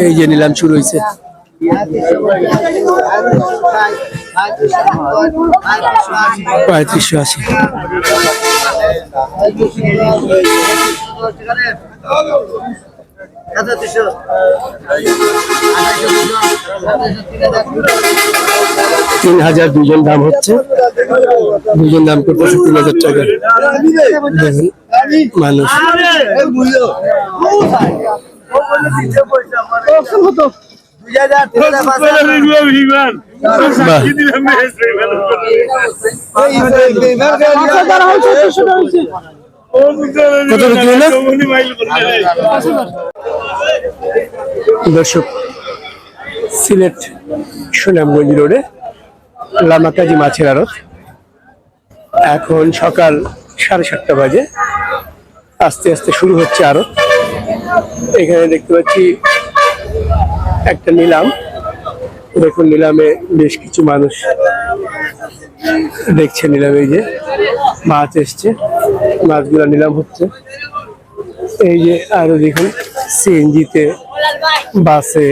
এই যে নিলাম, শুরু হয়েছে পঁয়ত্রিশশো আশি। তিন হাজার দুজন দাম হচ্ছে। দুজন দাম করতেছে তিন হাজার টাকা। মানুষ। দর্শক, সিলেট সুনামগঞ্জ রোডে লামাকাজি মাছের আড়ত। এখন সকাল সাড়ে সাতটা বাজে। আস্তে আস্তে শুরু হচ্ছে আড়ত। এখানে দেখতে পাচ্ছি একটা নিলাম। দেখুন, নিলামে বেশ কিছু মানুষ দেখছে নিলামে এই যে মাছ এসছে। মাছগুলো নিলাম হচ্ছে। এই যে আরও দেখুন, সিএনজিতে বাসে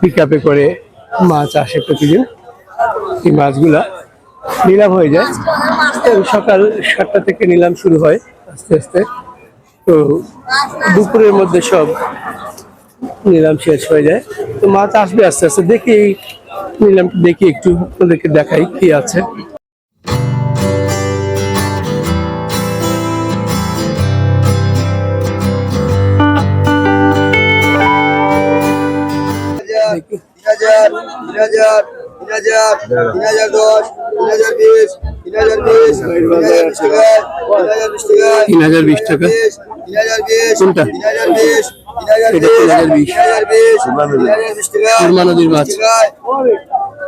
পিক করে মাছ আসে প্রতিদিন। এই মাছগুলা নিলাম হয়ে যায়। সকাল সাতটা থেকে নিলাম শুরু হয় আস্তে আস্তে। তো দুপুরের মধ্যে সব নিলাম শেষ হয়ে যায়। তো মাছ আসবে আস্তে আস্তে, দেখি নিলাম, দেখি একটু ওদেরকে দেখাই কি আছে। তিন হাজার তিন হাজার তিন হাজার দশ, তিন হাজার বিশ তিন হাজার বিশ টাকা কোনটা? এটা তিন হাজার বিশ টাকা নদীর মাছ।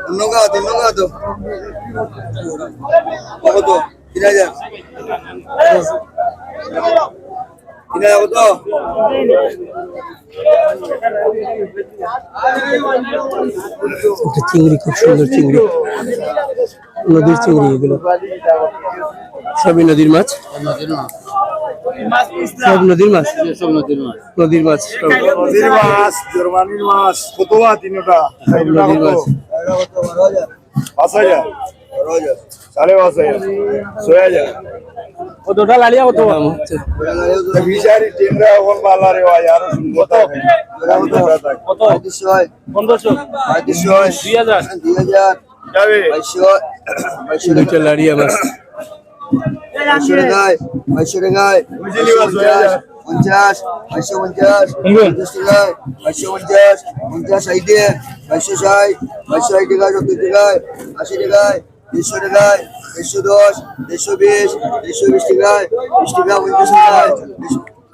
ধন্যবাদ ধন্যবাদ কত তিন হাজার হাজার কত একটা চিংড়ি খুব সুন্দর চিংড়ি নদীর চিংড়ি এগুলো। সবই নদীর মাছ? সব নদীর মাছ? সব নদীর মাছ নদীর সব। নদীর মাছ জার্মানির মাছ কত বা তিনটা। সব নদীর মাছ। পাঁচ হাজার। সাড়ে পাঁচ হাজার। ছয় হাজার। দাম হচ্ছে বিচারি টেন্ডা এখন বালা রে ভাই আরও কত হয় হয় দুই হাজার দুই হাজার যাবে বাইশশো বাইশশো দুইটা লাড়িয়া মাছ হয়ে যায়। পঞ্চাশ বাইশশো পঞ্চাশ পঞ্চাশ টাকায় বাইশশো পঞ্চাশ পঞ্চাশ ষাটে বাইশশো ষাট বাইশশো ষাট টাকায় সত্তর টাকায় আশি টাকায় দেড়শো টাকায় দেড়শো দশ দেড়শো বিশ দেড়শো বিশ টাকায় বিশ টাকা পঞ্চাশ টাকায়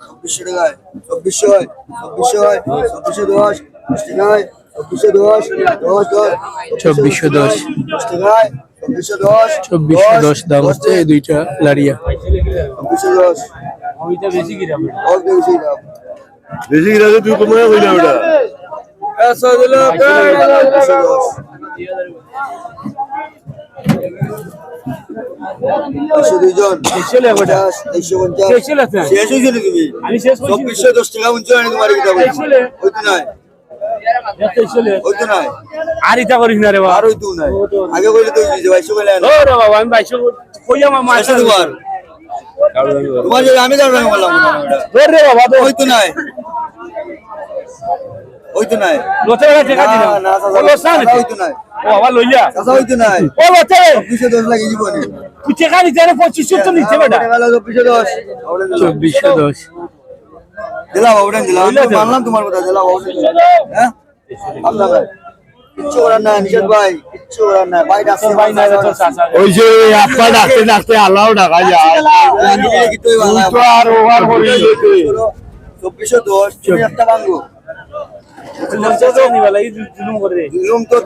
চব্বিশশো টাকায় চব্বিশশো হয় চব্বিশশো হয় চব্বিশশো দশ বিশ টাকায় চব্বিশশো দশ দশ দশ চব্বিশশো দশ। দশ টাকায় চব্বিশশো দশ চব্বিশশো দশ দাম হচ্ছে এই দুইটা লাড়িয়া। চব্বিশশো দশ। বেশি দাম? বেশি গিরাতে তুই কমে হইলা ওটা। চব্বিশশো দশ। একশো দুইজন। পঞ্চাশ পঞ্চাশ। শেষ হয়েছে তুমি? চব্বিশশো দশ টাকা উঞ্চু আনি তোমার কিতাব হইতো নাই। হইতো নাই। আর ইটা করিস না রে বাবা। আর হইতো নাই। আগে কইলে তো হইছে কইলে ও রে বাবা আমি বাইশো কই আমার মাছ বাইশশো তোমার তোমার আমি কারণ বললাম না ওটা। ধর রে বাবা তো হইতো নাই। হইতো নাই। লোতে গেছে টাকা দিলাম না, না, ও লোসা চাচা হইতো নাই। ও বাবা লইয়া। চাচা হইতো নাই। ও লোতে চব্বিশশো দশ লাগে জীবনে। তুই টাকা নিতে রে পঁচিশশো তো নিতে বেটা। চব্বিশশো দশ। চব্বিশশো দশ। দিলাম ওটা দিলাম। মানলাম তোমার কথা দিলাম হ্যাঁ? আপনার ভাই কিচ্ছু করার নাই নিষেধ ভাই। কিচ্ছু করার নাই। ভাই ডাকছে ভাই না ওই যে আপা ডাকতে ডাকতে আল্লাহ ডাকা যায়। তো আর ওভার করে দিতে চব্বিশশো দশ একটা ভাঙ্গো এই জুলুম তো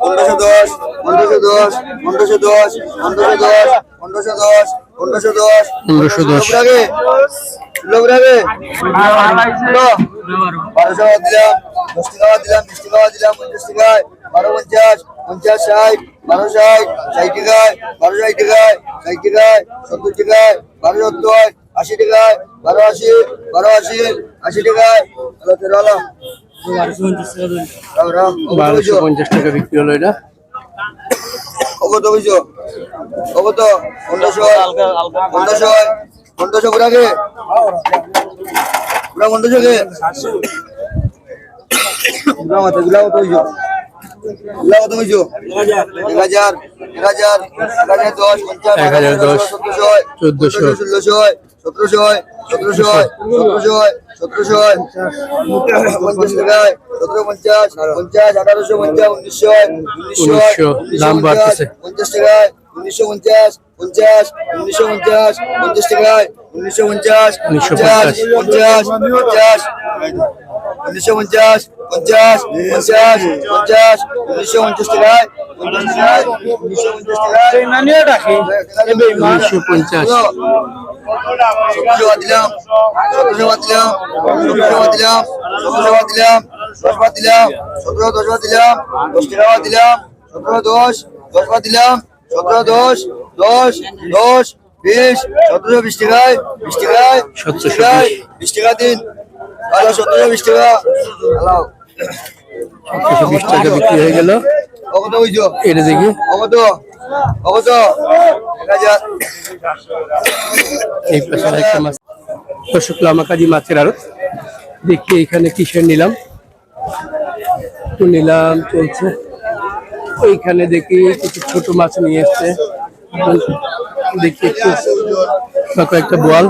পনেরোশো দশ। পনেরোশো দশ। পনেরোশো দশ পনেরোশো দশ পনেরোশো দশ পনেরোশো দশ পনেরোশো দশ রাগে লোক রাগে বারোশো টাকা দিলাম দশ টাকা দিলাম বিশ টাকা দিলাম পঞ্চাশ টাকায় বারো পঞ্চাশ পঞ্চাশ ষাট বারো ষাট ষাট টাকায় বারো ষাট টাকায় ষাট টাকায় সত্তর টাকায় বারো সত্তর আশি টাকায় বারো আশি বারো আশি আশি টাকায় হলো তেরো হলো বারোশো পঞ্চাশ টাকা বিক্রি হলো এটা? কত বুঝছ কত পনেরোশো পনেরোশো পনেরোশো ঘুরাকে ঘুরা পনেরোশো কে ঘুরা মাথা ঘুরা কত বুঝছ ঘুরা কত বুঝছ এক হাজার এক হাজার এক হাজার দশ পঞ্চাশ এক হাজার দশ, সতেরোশো চোদ্দশো। ষোলোশো সতেরোশো সতেরোশো সতেরোশো সতেরোশো পঞ্চাশ টাকায় সতেরো পঞ্চাশ পঞ্চাশ আঠারোশো পঞ্চাশ উনিশশো উনিশশো, বাড়তেছে। পঞ্চাশ টাকায় উনিশশো পঞ্চাশ পঞ্চাশ উনিশশো পঞ্চাশ পঞ্চাশ টাকায় উনিশশো পঞ্চাশ পঞ্চাশ পঞ্চাশ। পঞ্চাশ উনিশশো পঞ্চাশ পঞ্চাশ পঞ্চাশ পঞ্চাশ উনিশশো পঞ্চাশ টাকায় উনিশশো পঞ্চাশ দিলাম দিলাম দিলাম দিলাম দশ দিলাম সতেরো দশ দিলাম দশ টাকা দিলাম সতেরো দশ দশ দিলাম সতেরো দশ দশ দশ বিশ সতেরোশো বিশ টাকায় বিশ টাকায় বিশ সতেরোশো টাকায় বিশ টাকা দিন। হ্যালো সতেরোশো বিশ টাকা। হ্যালো। একশো বিশ টাকা বিক্রি হয়ে গেল। কত বুঝছ এটা দেখি। এই পাশে একটা মাছ। দর্শক লামাকাজি মাছের আড়ত। দেখি এখানে কিসের নিলাম? নিলাম চলছে। ওইখানে দেখি কিছু ছোট মাছ নিয়ে এসছে। দেখি একটু। কয়েকটা বোয়াল।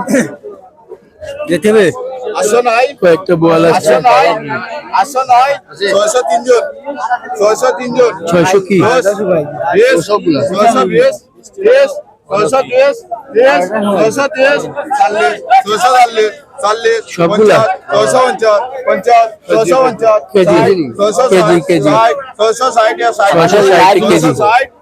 যেতে হবে আসো নাই। কয়েকটা বোয়াল আসছে আসো নাই। ছয়শো তিনজন। ছয়শো তিনজন। ছয়শো কি? ছয়শো বিশ বিশ ছয়শো বিশ বিশ ছয়শো তিরিশ চল্লিশ। ছয়শো চল্লিশ। চল্লিশ। সবগুলা? ছয়শো পঞ্চাশ। পঞ্চাশ। ছয়শো পঞ্চাশ। কেজি, ছয়শো কেজি, কেজি। ছয়শো ষাট। ষাট। ছয়শো ষাট কেজি।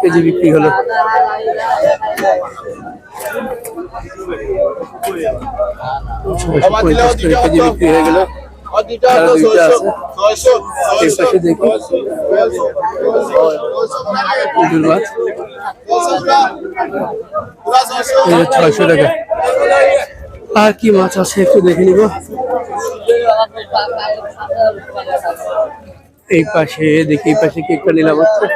কেজি বিক্রি হলো। কেজি বিক্রি হয়ে গেল। পাশে দেখি। ছয়শো টাকা। আর কি মাছ আছে একটু দেখে নিব। এই পাশে দেখি, এই পাশে কি একটা নিলাম হচ্ছে।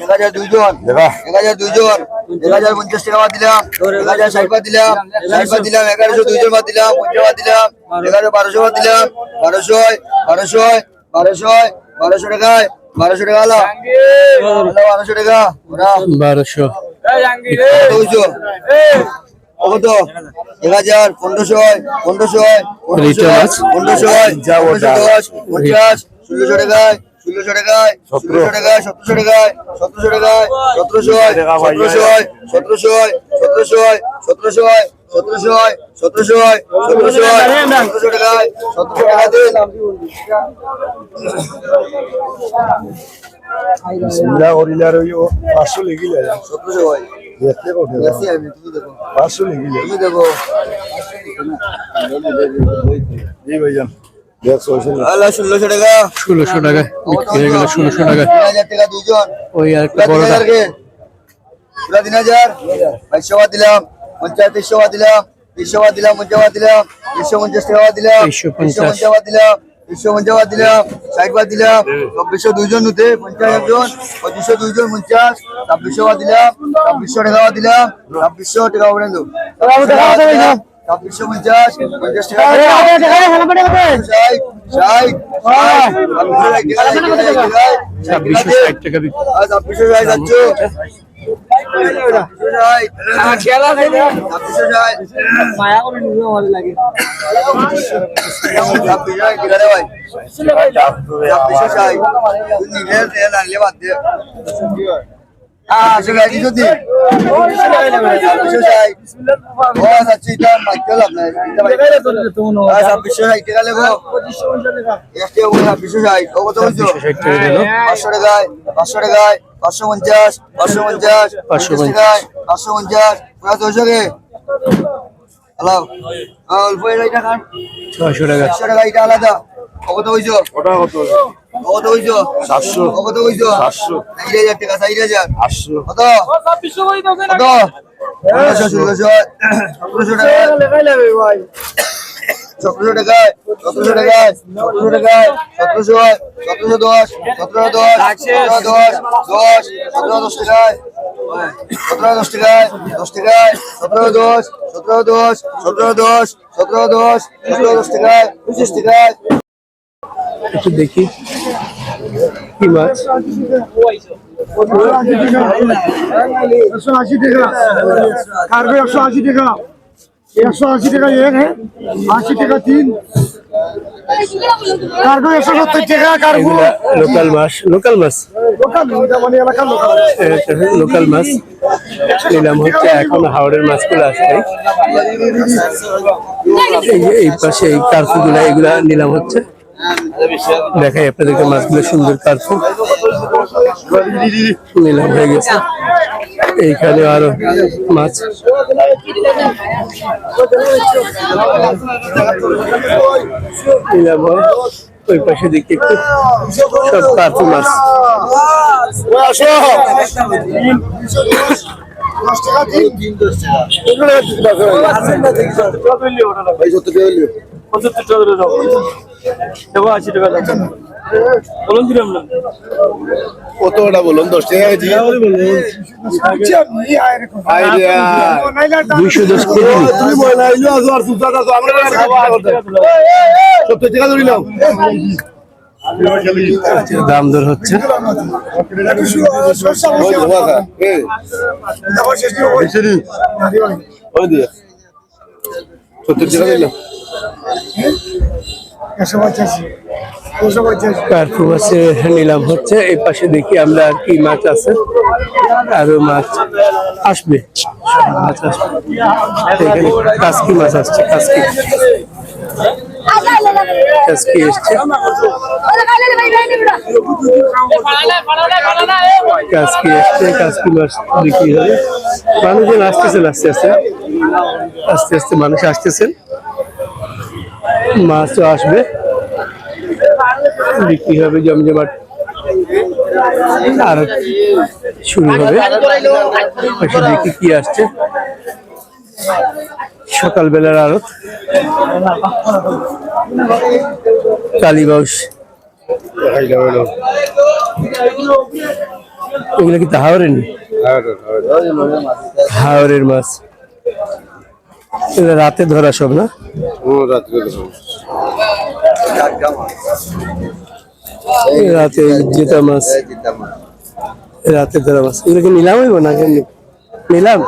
এক হাজার দুইজন এক হাজার দুইজন এক হাজার পঞ্চাশ টাকা বাদ দিলাম এক হাজার ষাট বাদ দিলাম ষাট বাদ দিলাম এগারোশো দুইজন বাদ দিলাম পঞ্চাশ বাদ দিলাম এগারো বারোশো বাদ দিলাম বারোশো বারোশো বারোশো বারোশো টাকায় বারোশো টাকা হলো। বারোশো টাকা বারোশো। কত? এক হাজার পনেরোশো পনেরোশো? পনেরোশো পনেরোশো দশ পঞ্চাশ। ষোলোশো টাকায় ষোলোশো টাকায় ষোলোশো টাকায় সতেরোশো টাকায় সতেরোশো টাকায় সতেরোশো হয় সতেরোশো হয় সতেরোশো হয় সতেরোশো হয় সতেরোশো হয় সতেরোশো হয় সতেরোশো হয় সতেরোশো টাকায় সতেরোশো টাকা দিন বিসমিল্লাহ করিলার ওই পাঁচশো লেগে যায়। সতেরোশো হয়। পাঁচশো লেগে যায়। দেখো। জি ভাইজান। ষোলোশো টাকা ষোলোশো টাকা বিক্রি হয়ে গেল, ষোলোশো টাকা টাকা দুজন ওই আর একটা পুরা তিন হাজার বাইশশো দিলাম পঞ্চাশ তিনশো দিলাম তিনশো দিলাম পঞ্চাশ দিলাম তিনশো পঞ্চাশ টাকা দিলাম তিনশো পঞ্চাশ। দিলাম তিনশো পঞ্চাশ দিলাম ষাট বাদ দিলাম চব্বিশশো দুইজন নুতে পঞ্চাশ একজন পঁচিশশো দুইজন পঞ্চাশ ছাব্বিশশো দিলাম ছাব্বিশশো টাকা দিলাম ছাব্বিশশো টাকা বলেন তো ছাব্বিশশো পঞ্চাশ পঞ্চাশ টাকা ছাব্বিশশো ষাট পাঁচশো টাকায় পাঁচশো টাকায় পাঁচশো পঞ্চাশ পাঁচশো পঞ্চাশ পাঁচশো পঞ্চাশ পাঁচশো পঞ্চাশ হ্যালো? অল্প এটা খান। ছয়শো টাকা। একশো টাকা এটা আলাদা। কত হইছো? ওটা কত কত হইছো? সাতশো। কত হইছো? সাতশো। ষাট হাজার টাকা ষাট হাজার। আটশো। কত? কত? পনেরোশো ষোলোশো। টাকা। সতেরোশো টাকায় সতেরোশো টাকায় সতেরোশো টাকায় সতেরোশো সতেরোশো দশ সতেরো দশ সতেরো দশ দশ সতেরো দশ টাকায় সতেরো দশ টাকায় দশ টাকায় সতেরো দশ সতেরো দশ সতেরো দশ সতেরো দশ সতেরো দশ টাকায় পঁচিশ টাকায়। একটু দেখি। কি মাছ? একশো আশি টাকা। একশো আশি টাকা? একশো আশি টাকা এক হ্যাঁ আশি টাকা তিন। কার্গো একশো সত্তর টাকা কার্গো। লোকাল মাছ লোকাল মাছ। লোকাল মাছ নিলাম হচ্ছে এখন হাওড়ের মাছগুলো তাই? এই পাশে এই কার্ফুগুলা এগুলা নিলাম হচ্ছে। দেখাই আপনাদেরকে মাছগুলো সুন্দর কার্ফু। নিলাম হয়ে গেছে। এইখানে আরও মাছ। নিলাম ওই পাশে দেখি একটু সব কার্ফু মাছ। পঁচাত্তর টাকা দেবো আশি টাকা বলুন না কত ওটা বলুন? দশ টাকা কেজি? দুইশো দশ কেজি। তুমি বলে আইলো আছো আর সুতা আছো আমরা সত্তর টাকা ধরিলাম দাম দর হচ্ছে। সত্তর টাকা দিলাম একশো পঁচাশি। কার্পু মাছে নিলাম হচ্ছে, এই পাশে দেখি আমরা আর কি মাছ আছে। আরও মাছ আসবে। মাছ আসবে। এখানে কাসকি মাছ আসছে, কাসকি। কাসকি এসছে। কাসকি এসছে, কাসকি মাছ বিক্রি হবে। মানুষজন আসতেছেন, আস্তে আস্তে। আস্তে আস্তে মানুষ আসতেছেন। মাছও আসবে। বিক্রি হবে জমজমাট আর শুরু হবে। পাশে দেখি কি আসছে। সকালবেলার আরত কালীবাউস এগুলো কি হাওড়ের নি? হাওড়ের মাছ। রাতে ধরা সব না? জেতা মাছ। রাতে ধরা মাছ। এগুলো কি নিলাম হইব না কেন নিলাম?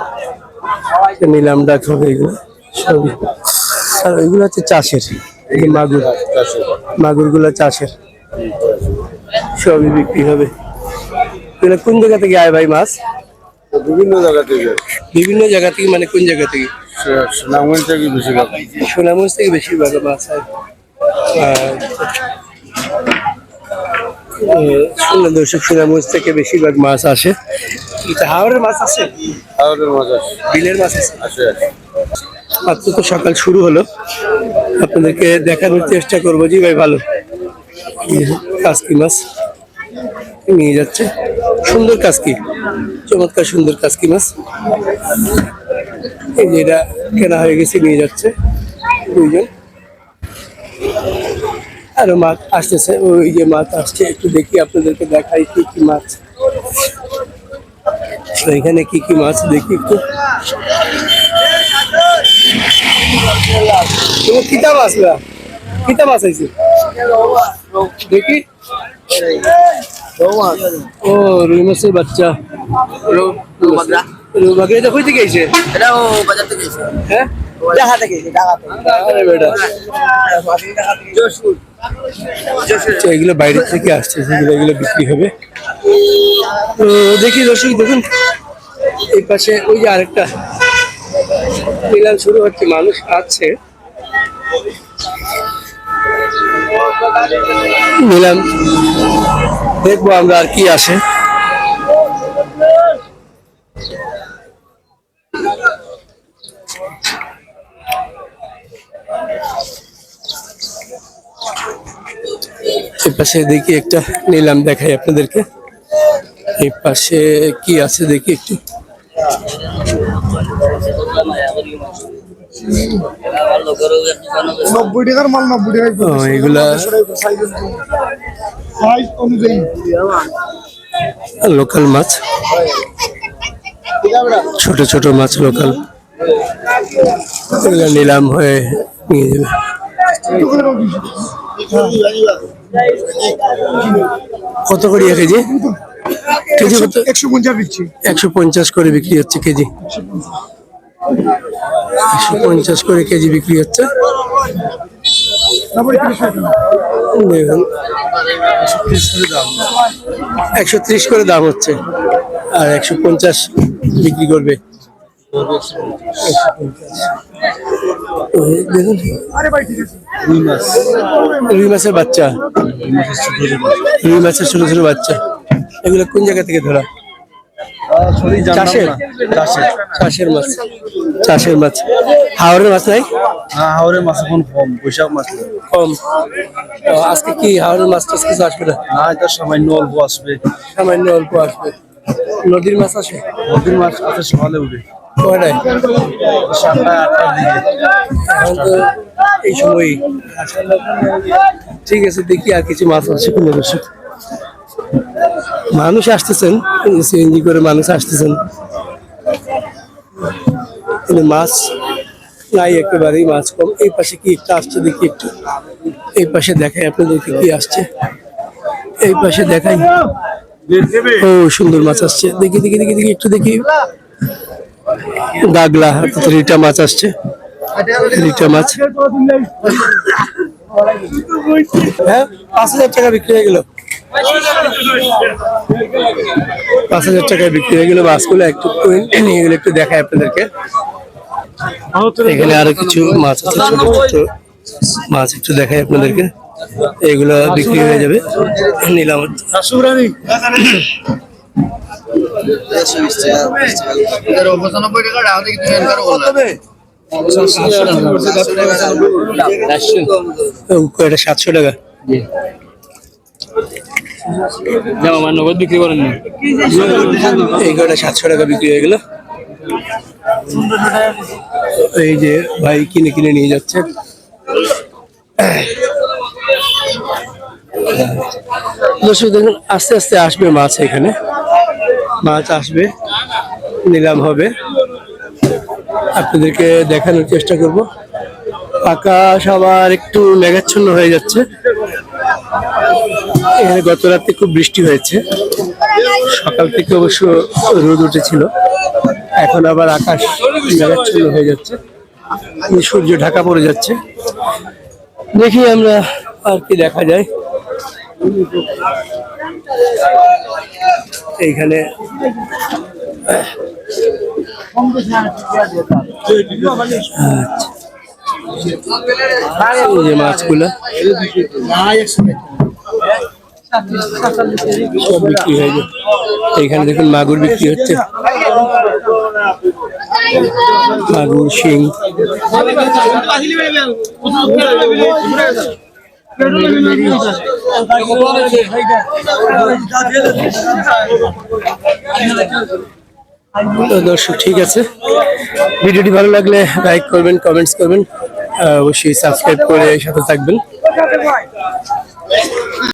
নিলাম ডাক হবে এগুলো। সবই। আর ওইগুলো হচ্ছে চাষের। মাগুর। মাগুরগুলো চাষের। সবই বিক্রি হবে। এগুলো কোন জায়গা থেকে আয় ভাই মাছ? বিভিন্ন জায়গা থেকে। বিভিন্ন জায়গা থেকে মানে কোন জায়গা থেকে? সুনামগঞ্জ থেকে বেশি কথা সোনামগঞ্জ থেকে বেশিরভাগ মাছ হয়। দর্শক সোনামগঞ্জ থেকে বেশিরভাগ মাছ আসে। এটা হাওড়ের মাছ আছে? হাওড়ের মাছ আছে। বিলের মাছ আছে? মাত্র তো সকাল শুরু হলো। আপনাদেরকে দেখানোর চেষ্টা করব জি ভাই ভালো। কাসকি মাছ নিয়ে যাচ্ছে। সুন্দর কাসকি। চমৎকার সুন্দর কাসকি মাছ। এই যে এটা কেনা হয়ে গেছে নিয়ে যাচ্ছে দুইজন। আরও মাছ আসতেছে ওই যে মাছ আসছে একটু দেখি আপনাদেরকে দেখাই কি কি মাছ। তো এখানে কি কি মাছ দেখি একটু। তুমি কিতা মাছ না কিতা মাছ আইছে? দেখি। ও রুই মাছের বাচ্চা। রুই মাছের- বাকি তো কই থেকে আইছে? এটা ও বাজার থেকে এসে হ্যাঁ? ঢাকা থেকে এসে ঢাকা থেকে। আরে বেটা। যশোর আচ্ছা, এগুলো বাইরে থেকে আসছে, সেগুলো এগুলো বিক্রি হবে। তো দেখি দর্শক, দেখুন, এই পাশে ওই যে আরেকটা মিলাম শুরু হচ্ছে, মানুষ আছে। মিলাম দেখব আমরা আর কি আসে। পাশে দেখি একটা নিলাম দেখাই আপনাদেরকে। এই পাশে কি আছে দেখি একটু। লোকাল মাছ। ছোট ছোট মাছ লোকাল। এগুলো নিলাম হয়ে নিয়ে যাবে। কত করে এক কেজি? কেজি কত? একশো পঞ্চাশ দিচ্ছি একশো পঞ্চাশ করে বিক্রি হচ্ছে কেজি। একশো পঞ্চাশ করে কেজি বিক্রি হচ্ছে। দেখুন। একশো ত্রিশ করে দাম হচ্ছে। আর একশো পঞ্চাশ বিক্রি করবে। দেখুন রুই মাছের বাচ্চা। রুই মাছের ছোট ছোট বাচ্চা। এগুলো কোন জায়গা থেকে ধরা? চাষের? চাষের মাছ। চাষের মাছ। হাওড়ের মাছ নাই? হ্যাঁ হাওড়ের মাছ এখন কম বৈশাখ মাছ কম। আজকে কি হাওড়ের মাছ টাছ কিছু আসবে না? না এটা সামান্য অল্প আসবে। সামান্য অল্প আসবে। নদীর মাছ আসে নদীর মাছ আছে সকালে উঠে। কয়টায় এই সময়ই ঠিক আছে, দেখি আর কিছু মাছ আছে কোনো দর্শক। মানুষ আসতেছেন, সিএনজি করে মানুষ আসতেছেন। মাছ নাই একেবারেই, মাছ কম। এই পাশে কি একটা আসছে দেখি একটু। এই পাশে দেখাই আপনাদেরকে কি আসছে। এই পাশে দেখাই। ও, সুন্দর মাছ আসছে। দেখি দেখি দেখি দেখি, একটু দেখি। দাগলা অর্থাৎ রিটা মাছ আসছে। রিটা মাছ। হ্যাঁ পাঁচ হাজার টাকা বিক্রি হয়ে গেল। পাঁচ হাজার টাকায় বিক্রি হয়ে গেল মাছগুলো একটু নিয়ে গেলে একটু দেখায় আপনাদেরকে। এখানে আরও কিছু মাছ আছে ছোট ছোট মাছ একটু দেখাই আপনাদেরকে। এগুলো বিক্রি হয়ে যাবে। নিলাম। পঁচানব্বই টাকা। ঢাকা থেকে তুমি এনকারও এটা সাতশো টাকা আমার নগদ বিক্রি করেন না। এই কটা সাতশো টাকা বিক্রি হয়ে গেল। এই যে ভাই কিনে কিনে নিয়ে যাচ্ছে। দর্শক দেখুন আস্তে আস্তে আসবে মাছ এখানে। মাছ আসবে, নিলাম হবে। আপনাদেরকে দেখানোর চেষ্টা করব। আকাশ আবার একটু মেঘাচ্ছন্ন হয়ে যাচ্ছে। এখানে গত রাতে খুব বৃষ্টি হয়েছে। সকাল থেকে অবশ্য রোদ উঠেছিল। এখন আবার আকাশ মেঘাচ্ছন্ন হয়ে যাচ্ছে। সূর্য ঢাকা পড়ে যাচ্ছে। দেখি আমরা আর কি দেখা যায়। এইখানে আচ্ছা। যে সব বিক্রি এইখানে দেখুন মাগুর বিক্রি হচ্ছে। মাগুর শিং। দর্শক, ঠিক আছে। ভিডিওটি ভালো লাগলে লাইক করবেন কমেন্টস করবেন অবশ্যই সাবস্ক্রাইব করে সাথে থাকবেন।